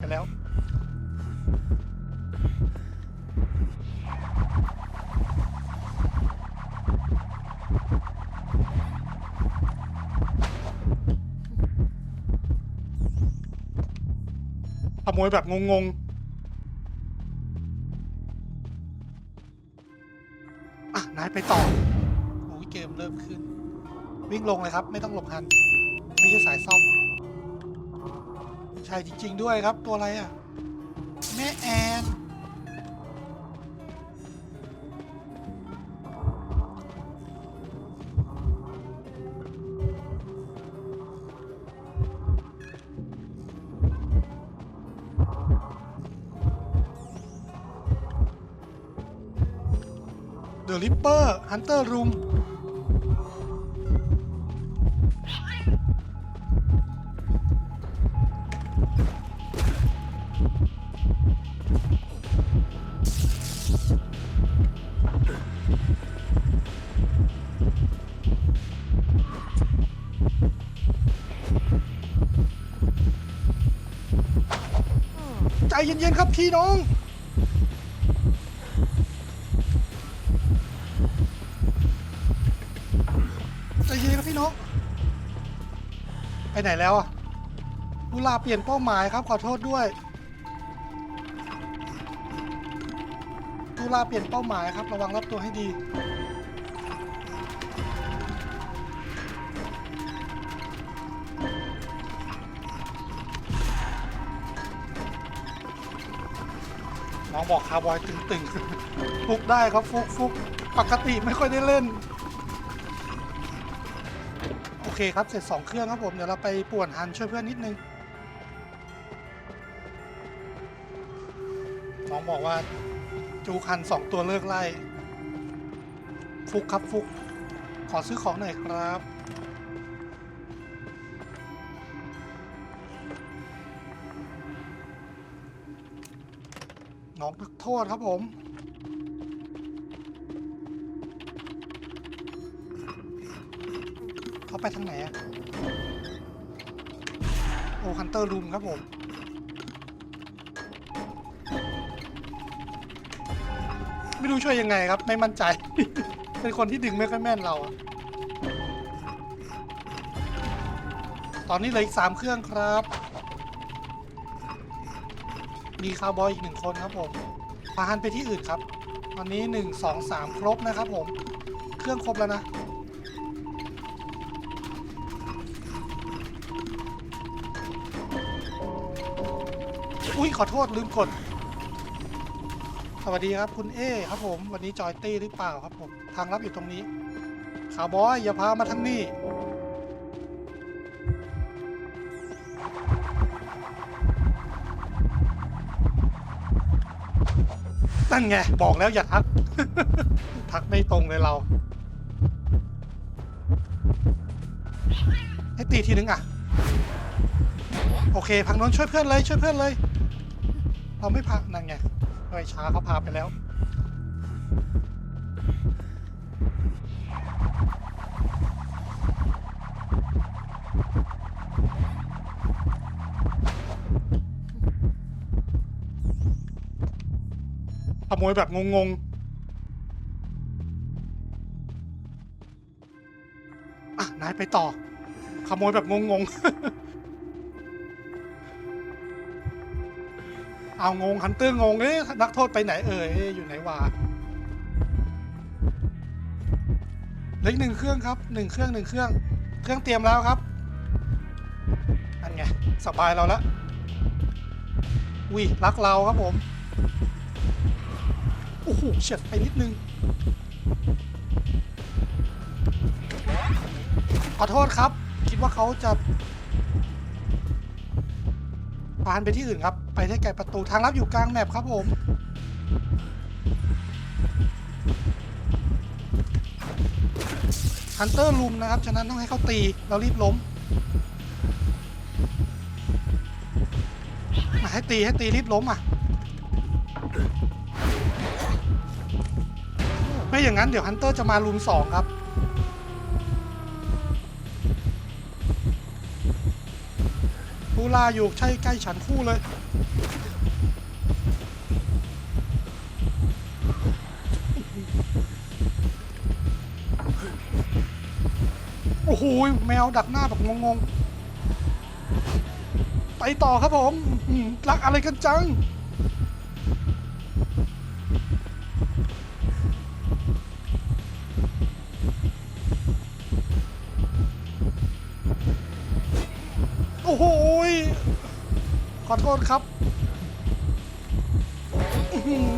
ไปแล้วขโมยแบบงงๆ อะนายไปต่อโอ้ยเกมเริ่มขึ้น วิ่งลงเลยครับ ไม่ต้องหลบหัน ไม่ใช่สายซ่อม ใช่จริง ๆ ด้วยครับตัวอะไรอะแม่แอนเดอะริปเปอร์ฮันเตอร์รูม เย็นๆครับพี่น้อง ใจเย็นครับพี่น้อง ไปไหนแล้วอะกุลาเปลี่ยนเป้าหมายครับขอโทษด้วยกุลาเปลี่ยนเป้าหมายครับ ระวังรับตัวให้ดี น้องบอกคาร์บอยตึงๆ ฟุกได้ครับฟุกฟุกปกติไม่ค่อยได้เล่น โอเคครับเสร็จ 2 เครื่องครับผม เดี๋ยวเราไปป่วนฮันช่วยเพื่อนนิดนึง น้องบอกว่าจูคัน 2 ตัวเลิกไล่ ฟุกครับฟุก ขอซื้อของหน่อยครับ น้องนักโทษครับผม เขาไปทางไหนอะโอ้ฮันเตอร์รูมครับผมไม่รู้ช่วยยังไงครับ ไม่มั่นใจ เป็นคนที่ดึงไม่ค่อยแม่นเรา ตอนนี้เหลืออีกสามเครื่องครับ มีคาวบอยอีกหนึ่งคนครับผมพาฮันไปที่อื่นครับตอนนี้หนึ่งสองสามครบนะครับผม เครื่องครบแล้วนะ อุ้ยขอโทษลืมกด สวัสดีครับคุณเอครับผม วันนี้จอยตี้หรือเปล่าครับผม ทางลับอยู่ตรงนี้ขาวบอยอย่าพามาทางนี้ นั่นไง บอกแล้วอย่าทัก ทักไม่ตรงเลยเรา ให้ตีทีนึงอะ โอเค พังนนท์ช่วยเพื่อนเลย ช่วยเพื่อนเลย เราไม่พักนั่นไงเฮ้ยช้าเขาพาไปแล้ว ขโมยแบบงงๆ อะ นายไปต่อ ขโมยแบบงงๆ เอางงฮันเตอร์งงเอ๊ะนักโทษไปไหนเอ่ยอยู่ไหนวะเลืออีกหนึ่งเครื่องครับหนึ่งเครื่องหนึ่งเครื่อง เครื่องเตรียมแล้วครับนั่นไงสบายเราแล้วอุ้ยรักเราครับผม อ้โหเฉียดไปนิดนึง ขอโทษครับ คิดว่าเขาจะพานไปที่อื่นครับ ไปได้ไกลประตูทางลับอยู่กลางแมปครับผมฮันเตอร์ลุมนะครับ ฉะนั้นต้องให้เขาตี เรารีบล้มมาให้ตีให้ตีรีบล้มอะ ไม่อย่างนั้นเดี๋ยวฮันเตอร์จะมาลุมสองครับผู้ล่าอยู่ใช่ใกล้ฉันคู่เลย โอ้โห แมวดักหน้าแบบงงๆ ไปต่อครับผม รักอะไรกันจัง โอ้โหย ขอโทษครับอื้อหือ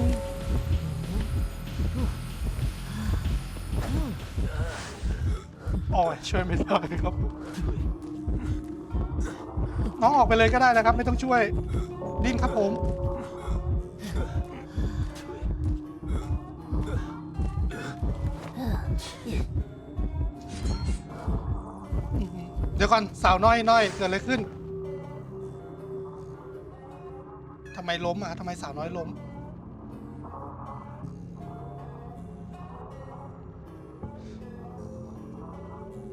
โอ้ยช่วยไม่ได้ครับ น้องออกไปเลยก็ได้นะครับ ไม่ต้องช่วย ดิ้นครับผม เดี๋ยวก่อนสาวน้อยน้อยเกิดอะไรขึ้นำไมล้มอะทำไมสาวน้อยล้ม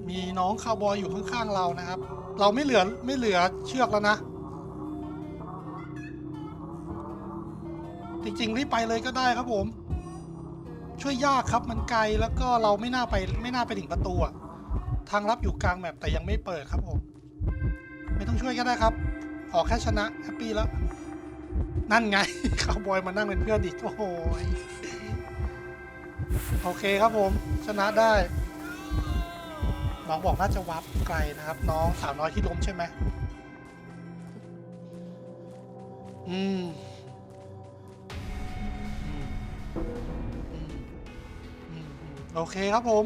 มีน้องคาวบอยอยู่ข้างๆเรานะครับ เราไม่เหลือไม่เหลือเชือกแล้วนะ จริงๆรีบไปเลยก็ได้ครับผม ช่วยยากครับมันไกลแล้วก็เราไม่น่าไปไม่น่าไปถึงประตูอะทางลับอยู่กลางแมปแต่ยังไม่เปิดครับผม ไม่ต้องช่วยก็ได้ครับ ขอแค่ชนะแฮปปี้แล้ว นั่นไงคาวบอยมานั่งเป็นเพื่อนอีก โอ้โหโอเคครับผม ชนะได้ น้องบอกน่าจะวับไกลนะครับ น้องสาวน้อยที่ล้มใช่ไหมอืมโอเคครับผม